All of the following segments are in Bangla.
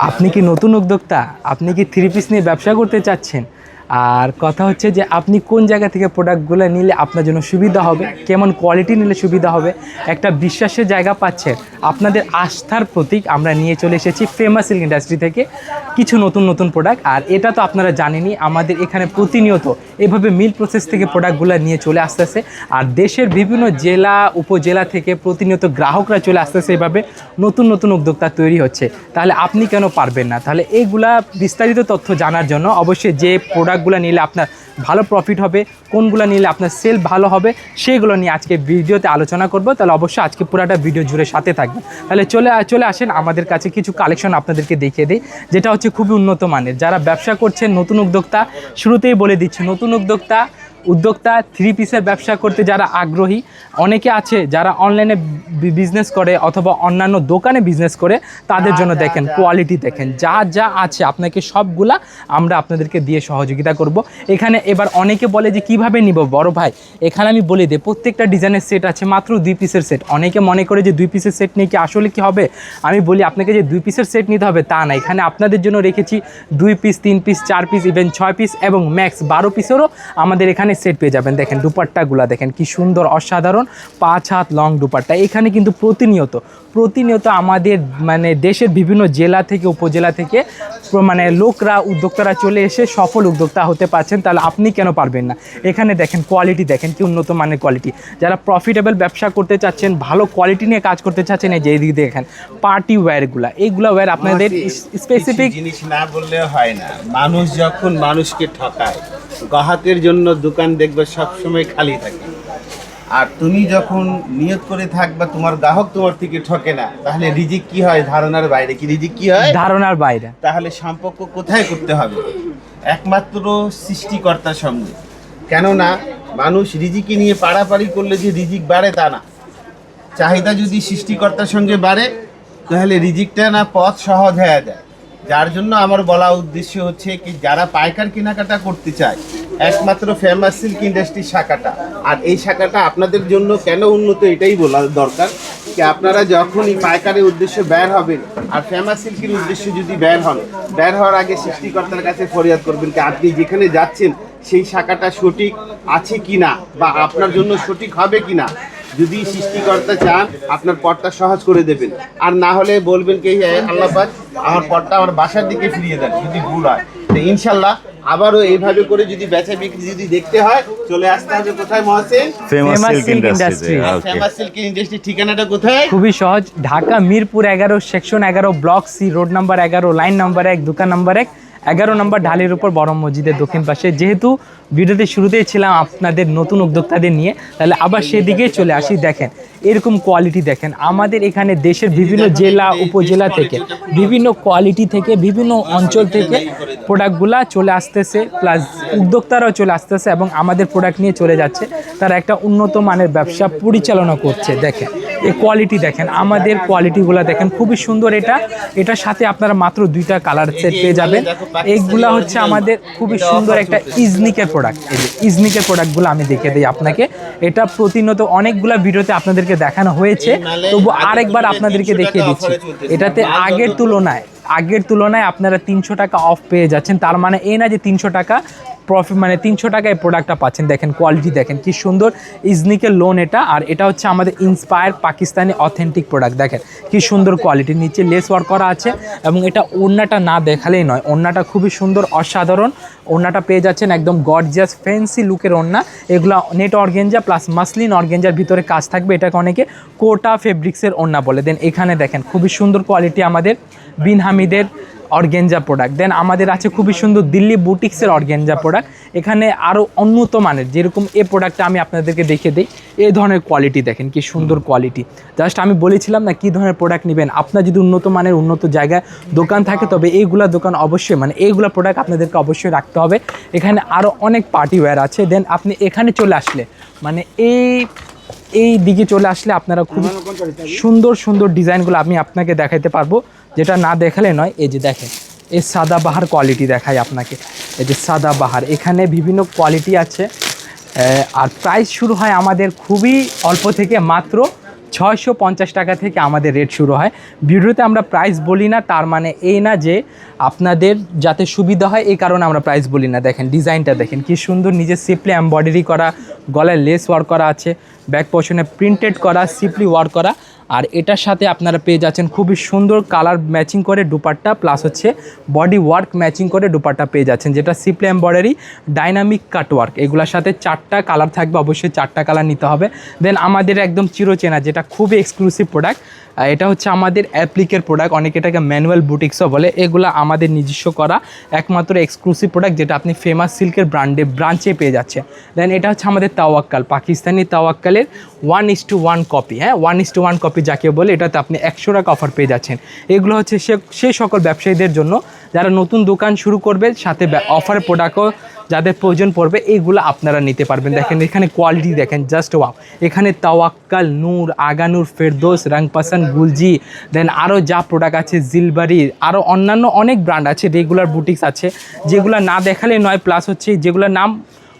আপনি কি নতুন উদ্যোক্তা? আপনি কি থ্রি পিস নিয়ে ব্যবসা করতে চাচ্ছেন? আর কথা হচ্ছে যে আপনি কোন জায়গা থেকে প্রোডাক্টগুলো নিলে আপনার জন্য সুবিধা হবে, কেমন কোয়ালিটি নিলে সুবিধা হবে, একটা বিশ্বাসের জায়গা পাচ্ছেন আপনাদের আস্থার প্রতীক আমরা নিয়ে চলে এসেছি ফেমাস সিল্ক ইন্ডাস্ট্রি থেকে কিছু নতুন নতুন প্রোডাক্ট আর এটা তো আপনারা জানেনই, আমাদের এখানে প্রতিনিয়ত এভাবে মিল প্রসেস থেকে প্রোডাক্টগুলো নিয়ে চলে আসতেছে, আর দেশের বিভিন্ন জেলা, উপজেলা থেকে প্রতিনিয়ত গ্রাহকরা চলে আসতেছে এভাবে নতুন নতুন উদ্যোক্তা তৈরি হচ্ছে, তাহলে আপনি কেন পারবেন না? তাহলে এইগুলা বিস্তারিত তথ্য জানার জন্য অবশ্যই যে প্রোডাক্টগুলো নিলে আপনার ভালো প্রফিট হবে, কোনগুলো নিলে আপনার সেল ভালো হবে, সেগুলো নিয়ে আজকে ভিডিওতে আলোচনা করব। তাহলে অবশ্যই আজকে পুরাটা ভিডিও জুড়ে সাথে থাকবেন। তাহলে চলে চলে আসেন, আমাদের কাছে কিছু কালেকশন আপনাদেরকে দেখিয়ে দিই, যেটা হচ্ছে খুবই উন্নত মানের। যারা ব্যবসা করছেন, নতুন উদ্যোক্তা, শুরুতেই বলে দিচ্ছে, নতুন উদ্যোক্তা উদ্যোক্তা থ্রি পিসের ব্যবসা করতে যারা আগ্রহী, অনেকে আছে যারা অনলাইনে বিজনেস করে অথবা অন্যান্য দোকানে বিজনেস করে তাদের জন্য দেখেন কোয়ালিটি দেখেন। যা। যা আছে আপনাকে সবগুলা আমরা আপনাদেরকে দিয়ে সহযোগিতা করব। এখানে এবার অনেকে বলে যে কীভাবে নিব? বড় ভাই এখানে আমি বলে দিই প্রত্যেকটা ডিজাইনের সেট আছে মাত্র দুই পিসের সেট অনেকে মনে করে যে দুই পিসের সেট নিয়ে কি আসলে কি হবে? আমি বলি আপনাকে যে দুই পিসের সেট নিতে হবে তা না। এখানে আপনাদের জন্য রেখেছি দুই পিস তিন পিস চার পিস ইভেন ছয় পিস এবং ম্যাক্স বারো পিসেরও আমাদের এখানে সেট পেয়ে যাবেন। দেখেন দুপাট্টাগুলা দেখেন কি সুন্দর অসাধারণ পাঁচ হাত লং দুপাট্টা। এখানে কিন্তু প্রতিনিয়ত প্রতিনিয়ত আমাদের মানে দেশের বিভিন্ন জেলা থেকে উপজেলা থেকে মানে লোকরা উদ্যোক্তারা চলে এসে সফল উদ্যোক্তা হতে পারছেন তাহলে আপনি কেন পারবেন না? এখানে দেখেন কোয়ালিটি দেখেন কি উন্নত মানের কোয়ালিটি যারা প্রফিটেবল ব্যবসা করতে চাচ্ছেন ভালো কোয়ালিটি নিয়ে কাজ করতে চাচ্ছেন এই যে এইদিকে দেখেন পার্টি ওয়্যারগুলা এইগুলা ওয়্যার আপনাদের স্পেসিফিক জিনিস না বললে হয় না। মানুষ যখন মানুষকে ঠকায় গ্রাহকের জন্য দোকান দেখবে সবসময় খালি থাকে। আর তুমি যখন নিয়ত করে থাকবা তোমার গ্রাহক তোমার থেকে ঠকে না তাহলে রিজিক কি হয়? ধারণার বাইরে কি রিজিক কি হয়? ধারণার বাইরে। তাহলে সম্পর্ক কোথায় করতে হবে? একমাত্র সৃষ্টিকর্তার সঙ্গে। কেননা মানুষ রিজিকি নিয়ে পাড়াপাড়ি করলে যে রিজিক বাড়ে তা না। চাহিদা যদি সৃষ্টিকর্তার সঙ্গে বাড়ে তাহলে রিজিকটা না পথ সহজ হয়ে যায়। যার জন্য আমার বলা উদ্দেশ্য হচ্ছে কি যারা পাইকার কেনাকাটা করতে চায় একমাত্র ফেমাস সিল্ক ইন্ডাস্ট্রির শাখাটা। আর এই শাখাটা আপনাদের জন্য কেন উন্নত এটাই বলা দরকার যে আপনারা যখনই পাইকারের উদ্দেশ্যে বের হবেন আর ফেমাস সিল্কের উদ্দেশ্যে যদি বের হন বের হওয়ার আগে সৃষ্টিকর্তার কাছে ফরিয়াদ করবেন কি আপনি যেখানে যাচ্ছেন সেই শাখাটা সঠিক আছে কি না বা আপনার জন্য সঠিক হবে কি না যদি সৃষ্টিকর্তা চান আপনার পথটা সহজ করে দেবেন। আর না হলে বলবেন কি "এ, আল্লাহ আমার পথটা আমার বাসার দিকে ফিরিয়ে দেন যদি ভুল হয়। তো ইনশাল্লাহ আবারও এইভাবে করে যদি বেচা বিক্রি যদি দেখতে হয় চলে আসতে হবে কোথায় Mahasen? Famous silk industry. Famous silk industry ঠিকানাটা কোথায়? খুবই সহজ ঢাকা মিরপুর এগারো সেকশন এগারো ব্লক সি রোড নাম্বার এগারো লাইন নাম্বার এক দোকান নাম্বার এক। এগারো নম্বর ঢালের উপর বড় মসজিদের দক্ষিণ পাশে। যেহেতু ভিডিওতে শুরুতেই ছিলাম আপনাদের নতুন উদ্যোক্তাদের নিয়ে, তাহলে আবার সেদিকেই চলে আসি। দেখেন, এরকম কোয়ালিটি দেখেন, আমাদের এখানে দেশের বিভিন্ন জেলা, উপজেলা থেকে, বিভিন্ন কোয়ালিটি থেকে, বিভিন্ন অঞ্চল থেকে প্রোডাক্টগুলা চলে আসতেছে প্লাস উদ্যোক্তারাও চলে আসতেছে এবং আমাদের প্রোডাক্ট নিয়ে চলে যাচ্ছে। তারা একটা উন্নত মানের ব্যবসা পরিচালনা করছে, দেখেন। এই কোয়ালিটি দেখেন, আমাদের কোয়ালিটিগুলো দেখেন, খুবই সুন্দর এটা। এটার সাথে আপনারা মাত্র দুইটা কালার সেট পেয়ে যাবেন। এইগুলা হচ্ছে আমাদের খুবই সুন্দর একটা ইজনিকের প্রোডাক্ট এই যে ইজনিকের প্রোডাক্টগুলো আমি দেখে দিই আপনাকে। এটা প্রতিনিয়ত অনেকগুলা ভিডিওতে আপনাদেরকে দেখানো হয়েছে। তবু আরেকবার আপনাদেরকে দেখিয়ে দিচ্ছি। এটাতে আগের তুলনায় আগের তুলনায় আপনারা তিনশো টাকা অফ পেয়ে যাচ্ছেন। তার মানে এই না যে তিনশো টাকা প্রফিট মানে তিনশো টাকায় প্রোডাক্টটা পাচ্ছেন। দেখেন কোয়ালিটি দেখেন, কি সুন্দর ইজনিকের লোন এটা। আর এটা হচ্ছে আমাদের ইন্সপায়ার পাকিস্তানি অথেন্টিক প্রোডাক্ট দেখেন, কি সুন্দর কোয়ালিটি নিচে লেস ওয়ার্ক করা আছে এবং এটা ওড়নাটা না দেখালেই নয়। ওড়নাটা খুবই সুন্দর, অসাধারণ। ওড়নাটা পেয়ে যাচ্ছেন একদম গর্জিয়াস ফ্যান্সি লুকের ওড়না। এগুলো নেট অর্গেঞ্জা প্লাস মাসলিন অর্গেঞ্জার ভিতরে কাজ থাকবে। এটাকে অনেকে কোটা ফেব্রিক্সের ওড়না বলে। দেন এখানে দেখেন, খুবই সুন্দর কোয়ালিটি আমাদের। বিন হামিদের অর্গেঞ্জা প্রোডাক্ট দেন আমাদের আছে খুবই সুন্দর দিল্লি বুটিক্সের অর্গেঞ্জা প্রোডাক্ট এখানে আরও উন্নত মানের যেরকম এ প্রোডাক্টটা আমি আপনাদেরকে দেখিয়ে দিই। এই ধরনের কোয়ালিটি দেখেন, কি সুন্দর কোয়ালিটি জাস্ট আমি বলেছিলাম না কী ধরনের প্রোডাক্ট নেবেন। আপনার যদি উন্নত মানের উন্নত জায়গায় দোকান থাকে, তবে এইগুলা দোকান অবশ্যই মানে এইগুলা প্রোডাক্ট আপনাদেরকে অবশ্যই রাখতে হবে। এখানে আরও অনেক পার্টি ওয়্যার আছে। দেন আপনি এখানে চলে আসলে মানে এই এই দিকে চলে আসলে আপনারা খুব সুন্দর সুন্দর ডিজাইনগুলো আমি আপনাকে দেখাইতে পারব। যেটা না দেখালে নয় এই যে দেখেন এই সাদা বাহার কোয়ালিটি দেখায় আপনাকে। এই যে সাদা বাহার এখানে বিভিন্ন কোয়ালিটি আছে। আর প্রাইস শুরু হয় আমাদের খুবই অল্প থেকে মাত্র ছয়শো পঞ্চাশ টাকা থেকে আমাদের রেট শুরু হয়। ভিডিওতে আমরা প্রাইস বলি না, তার মানে এই না যে আপনাদের যাতে সুবিধা হয়, এই কারণে আমরা প্রাইস বলি না। দেখেন, ডিজাইনটা দেখেন, কি সুন্দর নিজের সিপলি এম্বয়ডারি করা, গলায় লেস ওয়ার্ক করা আছে ব্যাক পোর্শনে প্রিন্টেড করা সিপলি ওয়ার্ক করা। আর এটার সাথে আপনারা পেয়ে যাচ্ছেন খুবই সুন্দর কালার ম্যাচিং করে দুপাট্টা প্লাস হচ্ছে বডি ওয়ার্ক ম্যাচিং করে দুপাট্টা পেয়ে যাচ্ছেন, যেটা সিপ্লে এম্বয়ডারি ডাইনামিক কাটওয়ার্ক এগুলোর সাথে চারটা কালার থাকবে, অবশ্যই চারটা কালার নিতে হবে। দেন আমাদের একদম চিরচেনা, যেটা খুবই এক্সক্লুসিভ প্রোডাক্ট এটা হচ্ছে আমাদের অ্যাপ্লিকের প্রোডাক্ট অনেকে এটাকে ম্যানুয়াল বুটিক্সও বলে। এগুলো আমাদের নিজস্ব করা একমাত্র এক্সক্লুসিভ প্রোডাক্ট যেটা আপনি ফেমাস সিল্কের ব্র্যান্ডে ব্রাঞ্চে পেয়ে যাচ্ছে দেন এটা হচ্ছে আমাদের Tawakkal, Pakistani তাওয়াক্কালের one is to one copy হ্যাঁ? One is to one copy যাকে বলে, এটাতে আপনি একশো টাকা অফার পেয়ে যাচ্ছেন। এগুলো হচ্ছে সে সেই সকল ব্যবসায়ীদের জন্য যারা নতুন দোকান শুরু করবে সাথে অফার প্রোডাক্টও যাদের প্রয়োজন পড়বে এইগুলো আপনারা নিতে পারবেন। দেখেন এখানে কোয়ালিটি দেখেন জাস্ট ওয়াও এখানে তাওয়াক্কাল নূর আগানুর ফেরদোস রাংপাসান গুলজি দেন আরও যা প্রোডাক্ট আছে জিলবারি আরও অন্যান্য অনেক ব্র্যান্ড আছে রেগুলার বুটিক্স আছে যেগুলো না দেখালে নয় প্লাস হচ্ছে যেগুলোর নাম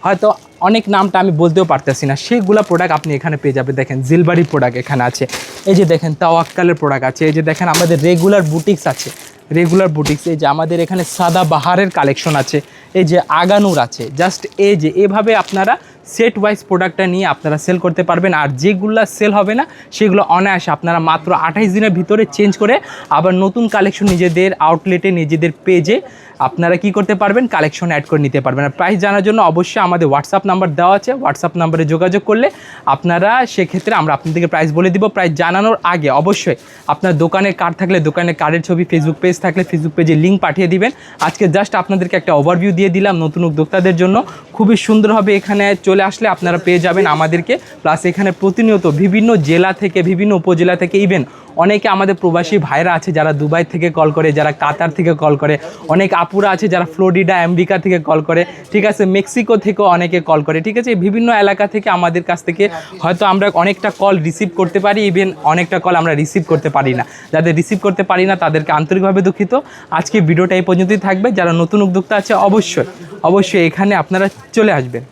হয়তো অনেক নামটা আমি বলতেও পারতেছি না। সেইগুলো প্রোডাক্ট আপনি এখানে পেয়ে যাবেন। দেখেন জিলবারি প্রোডাক্ট এখানে আছে। এই যে দেখেন, তাওয়াক্কালের প্রোডাক্ট আছে। এই যে দেখেন, আমাদের রেগুলার বুটিক্স আছে। রেগুলার বুটিক্স এই যে আমাদের এখানে সাদা বাহারের কালেকশন আছে। এই যে আগানুর আছে। জাস্ট এই যে, এভাবে আপনারা সেট ওয়াইজ প্রোডাক্টটা নিয়ে আপনারা সেল করতে পারবেন। আর যেগুলো সেল হবে না, সেগুলো অনায়াসে আপনারা মাত্র আঠাইশ দিনের ভিতরে চেঞ্জ করে আবার নতুন কালেকশন নিজেদের আউটলেটে নিজেদের পেজে আপনারা কি করতে পারবেন? কালেকশন অ্যাড করে নিতে পারবেন। আর প্রাইস জানার জন্য অবশ্যই আমাদের হোয়াটসঅ্যাপ নাম্বার দেওয়া আছে। হোয়াটসঅ্যাপ নাম্বারে যোগাযোগ করলে আপনারা সেক্ষেত্রে আমরা আপনাদেরকে প্রাইস বলে দিব। প্রাইস জানানোর আগে অবশ্যই আপনার দোকানের কার্ড থাকলে, দোকানের কার্ডের ছবি ফেসবুক পেজ থাকলে ফেসবুক পেজে লিঙ্ক পাঠিয়ে দিবেন। আজকে জাস্ট আপনাদেরকে একটা ওভারভিউ দিয়ে দিলাম নতুন উদ্যোক্তাদের জন্য। খুবই সুন্দরভাবে এখানে চলে আসলে আপনারা পেয়ে যাবেন আমাদেরকে। প্লাস এখানে প্রতিনিয়ত বিভিন্ন জেলা থেকে, বিভিন্ন উপজেলা থেকে ইভেন অনেকে আমাদের প্রবাসী ভাইরা আছে যারা দুবাই থেকে কল করে, যারা কাতার থেকে কল করে। অনেক আপুরা আছে যারা ফ্লোরিডা, আমেরিকা থেকে কল করে। ঠিক আছে, মেক্সিকো থেকেও অনেকে কল করে। ঠিক আছে বিভিন্ন এলাকা থেকে আমাদের কাছ থেকে হয়তো আমরা অনেকটা কল রিসিভ করতে পারি ইভেন অনেকটা কল আমরা রিসিভ করতে পারি না। যাদের রিসিভ করতে পারি না, তাদেরকে আন্তরিকভাবে দুঃখিত। আজকে ভিডিওটা এই পর্যন্তই থাকবে। যারা নতুন উদ্যোক্তা আছে, অবশ্যই অবশ্যই এখানে আপনারা চলে আসবেন।